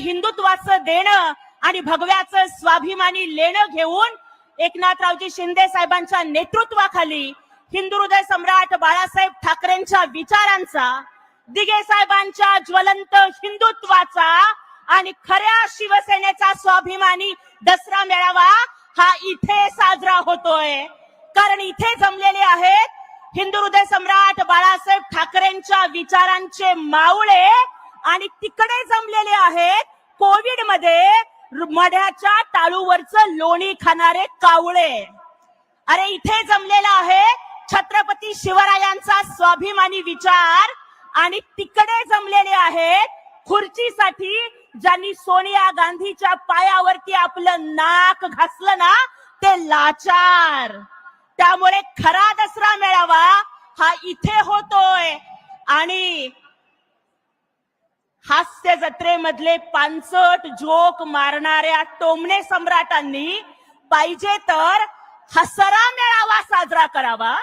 हिंदुत्वाचं देणं आणि भगव्याचं स्वाभिमानी लेणं घेऊन एकनाथरावजी शिंदे साहेबांच्या नेतृत्वाखाली हिंदू हृदय सम्राट बाळासाहेब ठाकरेंच्या विचारांचा दिगे साहेबांच्या ज्वलंत हिंदुत्वाचा आणि खऱ्या शिवसेनेचा स्वाभिमानी दसरा मेळावा हा इथे साजरा होतोय. कारण इथे जमलेले आहेत हिंदू हृदय सम्राट बाळासाहेब ठाकरेंच्या विचारांचे मावळे आणि तिकडे जमलेले आहेत मध्ये मढ्याच्या टाळूवरचं लोणी खाणारे कावळे. अरे इथे जमलेला आहे छत्रपती शिवरायांचा स्वाभिमानी विचार आणि तिकडे जमलेले आहेत खुर्चीसाठी ज्यांनी सोनिया गांधीच्या पायावरती आपलं नाक घासलं ना ते लाचार. त्यामुळे खरा दसरा मेळावा हा इथे होतोय. आणि हास्य जत्रेमधले पानसट झोक मारणाऱ्या टोमणे सम्राटांनी पाहिजे तर हसरा मेळावा साजरा करावा.